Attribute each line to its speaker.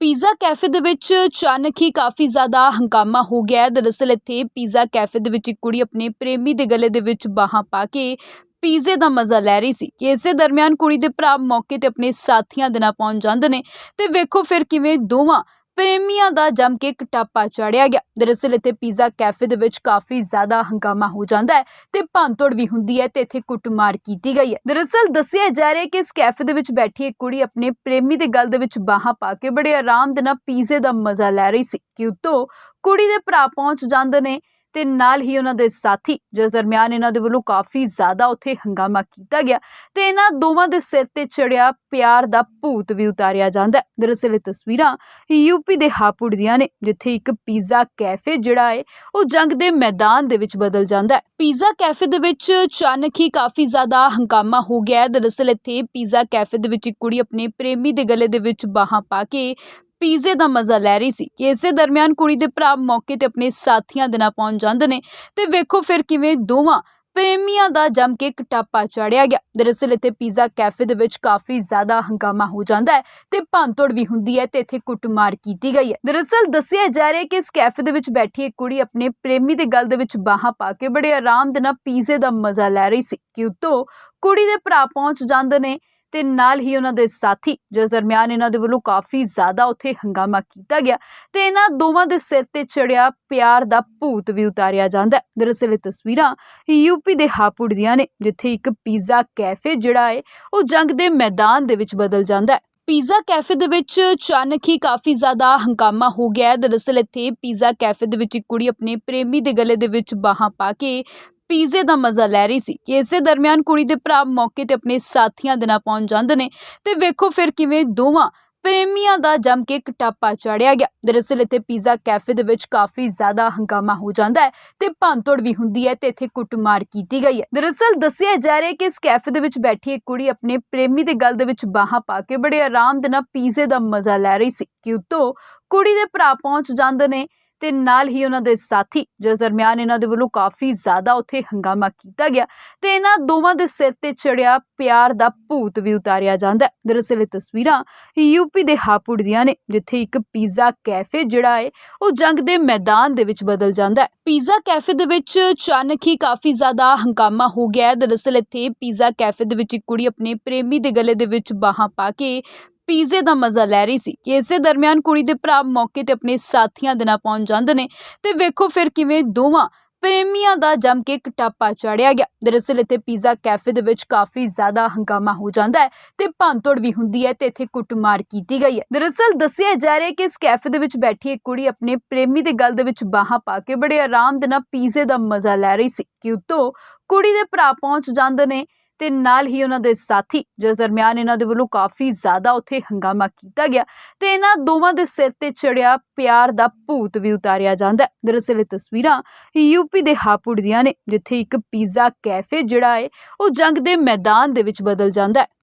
Speaker 1: Pizza cafe ਦੇ ਵਿੱਚ ਅਚਾਨਕ ਹੀ ਕਾਫੀ ਜ਼ਿਆਦਾ ਹੰਗਾਮਾ ਹੋ ਗਿਆ ਹੈ। ਦਰਅਸਲ ਇੱਥੇ ਪੀਜ਼ਾ ਕੈਫੇ ਦੇ ਵਿੱਚ ਇੱਕ ਕੁੜੀ ਆਪਣੇ ਪ੍ਰੇਮੀ ਦੇ ਗਲੇ ਦੇ ਵਿੱਚ ਬਾਹਾਂ ਪਾ ਕੇ ਪੀਜ਼ੇ ਦਾ ਮਜ਼ਾ ਲੈ ਰਹੀ ਸੀ। ਕਿ ਇਸੇ ਦਰਮਿਆਨ ਕੁੜੀ ਦੇ ਭਰਾ ਮੌਕੇ ਤੇ ਆਪਣੇ ਸਾਥੀਆਂ ਦੇ ਨਾਲ ਪਹੁੰਚ ਜਾਂਦੇ ਨੇ ਤੇ ਵੇਖੋ ਫਿਰ ਕਿਵੇਂ ਦੋਵਾਂ ਪ੍ਰੇਮੀਆਂ ਦਾ ਜੰਮ ਕੇ ਕਟਾਪਾ ਚੜਿਆ ਗਿਆ। ਦਰਅਸਲ ਇੱਥੇ ਪੀਜ਼ਾ ਕੈਫੇ ਦੇ ਵਿੱਚ ਕਾਫੀ ਜ਼ਿਆਦਾ ਹੰਗਾਮਾ ਹੋ ਜਾਂਦਾ ਹੈ ਤੇ ਭੰਨਤੋੜ ਵੀ ਹੁੰਦੀ ਹੈ ਤੇ ਇੱਥੇ ਕੁੱਟਮਾਰ ਕੀਤੀ ਗਈ ਹੈ। ਦਰਅਸਲ ਦੱਸਿਆ ਜਾ ਰਿਹਾ ਕਿ ਇਸ ਕੈਫੇ ਦੇ ਵਿੱਚ ਬੈਠੀ ਇੱਕ ਕੁੜੀ ਆਪਣੇ ਪ੍ਰੇਮੀ ਦੇ ਗਲ ਦੇ ਵਿੱਚ ਬਾਹਾਂ ਪਾ ਕੇ ਬੜੇ ਆਰਾਮ ਦੇ ਨਾਲ ਪੀਜ਼ੇ ਦਾ ਮਜ਼ਾ ਲੈ ਰਹੀ ਸੀ ਕਿ ਉਤੋਂ ਕੁੜੀ ਦੇ ਭਰਾ ਪਹੁੰਚ ਜਾਂਦੇ ਨੇ। ਤੇ ਨਾਲ ਹੀ ਉਹਨਾਂ ਦੇ ਸਾਥੀ, ਜਿਸ ਦਰਮਿਆਨ ਇਹਨਾਂ ਦੇ ਵੱਲੋਂ ਕਾਫੀ ਜ਼ਿਆਦਾ ਉੱਥੇ ਹੰਗਾਮਾ ਕੀਤਾ ਗਿਆ ਤੇ ਇਹਨਾਂ ਦੋਵਾਂ ਦੇ ਸਿਰ ਤੇ ਚੜਿਆ ਪਿਆਰ ਦਾ ਭੂਤ ਵੀ ਉਤਾਰਿਆ ਜਾਂਦਾ ਦਰਅਸਲ ਇਹ ਤਸਵੀਰਾਂ ਯੂਪੀ ਦੇ ਹਾਪੁੜ ਦੀਆਂ ਨੇ, ਜਿੱਥੇ ਇੱਕ ਪੀਜ਼ਾ ਕੈਫੇ ਜਿਹੜਾ ਹੈ, ਉਹ ਜੰਗ ਦੇ ਮੈਦਾਨ ਦੇ ਵਿੱਚ ਬਦਲ ਜਾਂਦਾ ਹੈ। ਪੀਜ਼ਾ ਕੈਫੇ ਦੇ ਵਿੱਚ ਅਚਾਨਕ ਹੀ ਕਾਫੀ ਜ਼ਿਆਦਾ ਹੰਗਾਮਾ ਹੋ ਗਿਆ ਦਰਅਸਲ ਇੱਥੇ ਪੀਜ਼ਾ ਕੈਫੇ ਦੇ ਵਿੱਚ ਇੱਕ ਕੁੜੀ ਆਪਣੇ ਪ੍ਰੇਮੀ ਦੇ ਗਲੇ ਦੇ ਵਿੱਚ ਬਾਹਾਂ ਪਾ ਕੇ ਪੀਜ਼ੇ ਦਾ ਮਜ਼ਾ ਲੈ ਰਹੀ ਸੀ ਕਿ ਇਸੇ ਦਰਮਿਆਨ ਕੁੜੀ ਦੇ ਭਰਾ ਮੌਕੇ ਤੇ ਆਪਣੇ ਸਾਥੀਆਂ ਦੇ ਨਾਲ ਪਹੁੰਚ ਜਾਂਦੇ ਨੇ ਤੇ ਵੇਖੋ ਫਿਰ ਕਿਵੇਂ ਦੋਵਾਂ ਪ੍ਰੇਮੀਆਂ ਦਾ ਜੰਮ ਕੇ ਕਟਾਪਾ ਚੜਿਆ ਗਿਆ। ਦਰਅਸਲ ਇੱਥੇ ਪੀਜ਼ਾ ਕੈਫੇ ਦੇ ਵਿੱਚ ਕਾਫੀ ਜ਼ਿਆਦਾ ਹੰਗਾਮਾ ਹੋ ਜਾਂਦਾ ਹੈ ਤੇ ਭੰਨਤੋੜ ਵੀ ਹੁੰਦੀ ਹੈ ਤੇ ਇੱਥੇ ਕੁੱਟਮਾਰ ਕੀਤੀ ਗਈ ਹੈ। ਦਰਅਸਲ ਦੱਸਿਆ ਜਾ ਰਿਹਾ ਕਿ ਇਸ ਕੈਫੇ ਦੇ ਵਿੱਚ ਬੈਠੀ ਇੱਕ ਕੁੜੀ ਆਪਣੇ ਪ੍ਰੇਮੀ ਦੇ ਗਲ ਦੇ ਵਿੱਚ ਬਾਹਾਂ ਪਾ ਕੇ ਬੜੇ ਆਰਾਮ ਦੇ ਨਾਲ ਪੀਜ਼ੇ ਦਾ ਮਜ਼ਾ ਲੈ ਰਹੀ ਸੀ ਕਿ ਉੱਤੋਂ ਕੁੜੀ ਦੇ ਭਰਾ ਪਹੁੰਚ ਜਾਂਦੇ ਨੇ ਤੇ ਨਾਲ ਹੀ ਉਹਨਾਂ ਦੇ ਸਾਥੀ, ਜਿਸ ਦਰਮਿਆਨ ਇਹਨਾਂ ਦੇ ਵੱਲੋਂ ਕਾਫੀ ਜ਼ਿਆਦਾ ਉੱਥੇ ਹੰਗਾਮਾ ਕੀਤਾ ਗਿਆ ਤੇ ਇਹਨਾਂ ਦੋਵਾਂ ਦੇ ਸਿਰ ਤੇ ਚੜਿਆ ਪਿਆਰ ਦਾ ਭੂਤ ਵੀ ਉਤਾਰਿਆ ਜਾਂਦਾ ਦਰਅਸਲ ਇਹ ਤਸਵੀਰਾਂ ਯੂਪੀ ਦੇ ਹਾਪੁੜ ਦੀਆਂ ਨੇ, ਜਿੱਥੇ ਇੱਕ ਪੀਜ਼ਾ ਕੈਫੇ ਜਿਹੜਾ ਹੈ, ਉਹ ਜੰਗ ਦੇ ਮੈਦਾਨ ਦੇ ਵਿੱਚ ਬਦਲ ਜਾਂਦਾ ਹੈ। ਪੀਜ਼ਾ ਕੈਫੇ ਦੇ ਵਿੱਚ ਅਚਾਨਕ ਹੀ ਕਾਫੀ ਜ਼ਿਆਦਾ ਹੰਗਾਮਾ ਹੋ ਗਿਆ ਦਰਅਸਲ ਇੱਥੇ ਪੀਜ਼ਾ ਕੈਫੇ ਦੇ ਵਿੱਚ ਇੱਕ ਕੁੜੀ ਆਪਣੇ ਪ੍ਰੇਮੀ ਦੇ ਗਲੇ ਦੇ ਵਿੱਚ ਬਾਹਾਂ ਪਾ ਕੇ ਪੀਜ਼ੇ ਦਾ ਮਜ਼ਾ ਲੈ ਰਹੀ ਸੀ ਕਿ ਇਸੇ ਦਰਮਿਆਨ ਕੁੜੀ ਦੇ ਭਰਾ ਮੌਕੇ ਤੇ ਆਪਣੇ ਸਾਥੀਆਂ ਦੇ ਨਾਲ ਪਹੁੰਚ ਜਾਂਦੇ ਨੇ ਤੇ ਵੇਖੋ ਫਿਰ ਕਿਵੇਂ ਦੋਵਾਂ ਪ੍ਰੇਮੀਆਂ ਦਾ ਜੰਮ ਕੇ ਕਟਾਪਾ ਚੜਿਆ ਗਿਆ। ਦਰਅਸਲ ਇੱਥੇ ਪੀਜ਼ਾ ਕੈਫੇ ਦੇ ਵਿੱਚ ਕਾਫੀ ਜ਼ਿਆਦਾ ਹੰਗਾਮਾ ਹੋ ਜਾਂਦਾ ਹੈ ਤੇ ਭੰਨਤੋੜ ਵੀ ਹੁੰਦੀ ਹੈ ਤੇ ਇੱਥੇ ਕੁੱਟਮਾਰ ਕੀਤੀ ਗਈ ਹੈ। ਦਰਅਸਲ ਦੱਸਿਆ ਜਾ ਰਿਹਾ ਕਿ ਇਸ ਕੈਫੇ ਦੇ ਵਿੱਚ ਬੈਠੀ ਇੱਕ ਕੁੜੀ ਆਪਣੇ ਪ੍ਰੇਮੀ ਦੇ ਗਲ ਦੇ ਵਿੱਚ ਬਾਹਾਂ ਪਾ ਕੇ ਬੜੇ ਆਰਾਮ ਦੇ ਨਾਲ ਪੀਜ਼ੇ ਦਾ ਮਜ਼ਾ ਲੈ ਰਹੀ ਸੀ ਕਿ ਉੱਤੋਂ ਕੁੜੀ ਦੇ ਭਰਾ ਪਹੁੰਚ ਜਾਂਦੇ ਨੇ ਤੇ ਨਾਲ ਹੀ ਉਹਨਾਂ ਦੇ ਸਾਥੀ, ਜਿਸ ਦਰਮਿਆਨ ਇਹਨਾਂ ਦੇ ਵੱਲੋਂ ਕਾਫੀ ਜ਼ਿਆਦਾ ਉੱਥੇ ਹੰਗਾਮਾ ਕੀਤਾ ਗਿਆ ਤੇ ਇਹਨਾਂ ਦੋਵਾਂ ਦੇ ਸਿਰ ਤੇ ਚੜਿਆ ਪਿਆਰ ਦਾ ਭੂਤ ਵੀ ਉਤਾਰਿਆ ਜਾਂਦਾ ਦਰਅਸਲ ਇਹ ਤਸਵੀਰਾਂ ਯੂਪੀ ਦੇ ਹਾਪੁੜ ਦੀਆਂ ਨੇ, ਜਿੱਥੇ ਇੱਕ ਪੀਜ਼ਾ ਕੈਫੇ ਜਿਹੜਾ ਹੈ, ਉਹ ਜੰਗ ਦੇ ਮੈਦਾਨ ਦੇ ਵਿੱਚ ਬਦਲ ਜਾਂਦਾ ਹੈ। ਪੀਜ਼ਾ ਕੈਫੇ ਦੇ ਵਿੱਚ ਅਚਾਨਕ ਹੀ ਕਾਫੀ ਜ਼ਿਆਦਾ ਹੰਗਾਮਾ ਹੋ ਗਿਆ ਦਰਅਸਲ ਇੱਥੇ ਪੀਜ਼ਾ ਕੈਫੇ ਦੇ ਵਿੱਚ ਇੱਕ ਕੁੜੀ ਆਪਣੇ ਪ੍ਰੇਮੀ ਦੇ ਗਲੇ ਦੇ ਵਿੱਚ ਬਾਹਾਂ ਪਾ ਕੇ ਪੀਜ਼ੇ ਦਾ ਮਜ਼ਾ ਲੈ ਰਹੀ ਸੀ ਕਿ ਇਸੇ ਦਰਮਿਆਨ ਕੁੜੀ ਦੇ ਭਰਾ ਮੌਕੇ ਤੇ ਆਪਣੇ ਸਾਥੀਆਂ ਦੇ ਨਾਲ ਪਹੁੰਚ ਜਾਂਦੇ ਨੇ ਤੇ ਵੇਖੋ ਫਿਰ ਕਿਵੇਂ ਦੋਵਾਂ ਪ੍ਰੇਮੀਆਂ ਦਾ ਜੰਮ ਕੇ ਕਟਾਪਾ ਚੜਿਆ ਗਿਆ। ਦਰਅਸਲ ਇੱਥੇ ਪੀਜ਼ਾ ਕੈਫੇ ਦੇ ਵਿੱਚ ਕਾਫੀ ਜ਼ਿਆਦਾ ਹੰਗਾਮਾ ਹੋ ਜਾਂਦਾ ਹੈ ਤੇ ਭੰਨਤੋੜ ਵੀ ਹੁੰਦੀ ਹੈ ਤੇ ਇੱਥੇ ਕੁੱਟਮਾਰ ਕੀਤੀ ਗਈ ਹੈ। ਦਰਅਸਲ ਦੱਸਿਆ ਜਾ ਰਿਹਾ ਕਿ ਇਸ ਕੈਫੇ ਦੇ ਵਿੱਚ ਬੈਠੀ ਇੱਕ ਕੁੜੀ ਆਪਣੇ ਪ੍ਰੇਮੀ ਦੇ ਗਲ ਦੇ ਵਿੱਚ ਬਾਹਾਂ ਪਾ ਕੇ ਬੜੇ ਆਰਾਮ ਦੇ ਨਾਲ ਪੀਜ਼ੇ ਦਾ ਮਜ਼ਾ ਲੈ ਰਹੀ ਸੀ ਕਿ ਉੱਤੋਂ ਕੁੜੀ ਦੇ ਭਰਾ ਪਹੁੰਚ ਜਾਂਦੇ ਨੇ ਤੇ ਨਾਲ ਹੀ ਉਹਨਾਂ ਦੇ ਸਾਥੀ, ਜਿਸ ਦਰਮਿਆਨ ਇਹਨਾਂ ਦੇ ਵੱਲੋਂ ਕਾਫੀ ਜ਼ਿਆਦਾ ਉੱਥੇ ਹੰਗਾਮਾ ਕੀਤਾ ਗਿਆ ਤੇ ਇਹਨਾਂ ਦੋਵਾਂ ਦੇ ਸਿਰ ਤੇ ਚੜਿਆ ਪਿਆਰ ਦਾ ਭੂਤ ਵੀ ਉਤਾਰਿਆ ਜਾਂਦਾ ਹੈ। ਦਰਅਸਲ ਇਹ ਤਸਵੀਰਾਂ ਯੂਪੀ ਦੇ ਹਾਪੁੜ ਦੀਆਂ ਨੇ, ਜਿੱਥੇ ਇੱਕ ਪੀਜ਼ਾ ਕੈਫੇ ਜਿਹੜਾ ਹੈ, ਉਹ ਜੰਗ ਦੇ ਮੈਦਾਨ ਦੇ ਵਿੱਚ ਬਦਲ ਜਾਂਦਾ ਹੈ।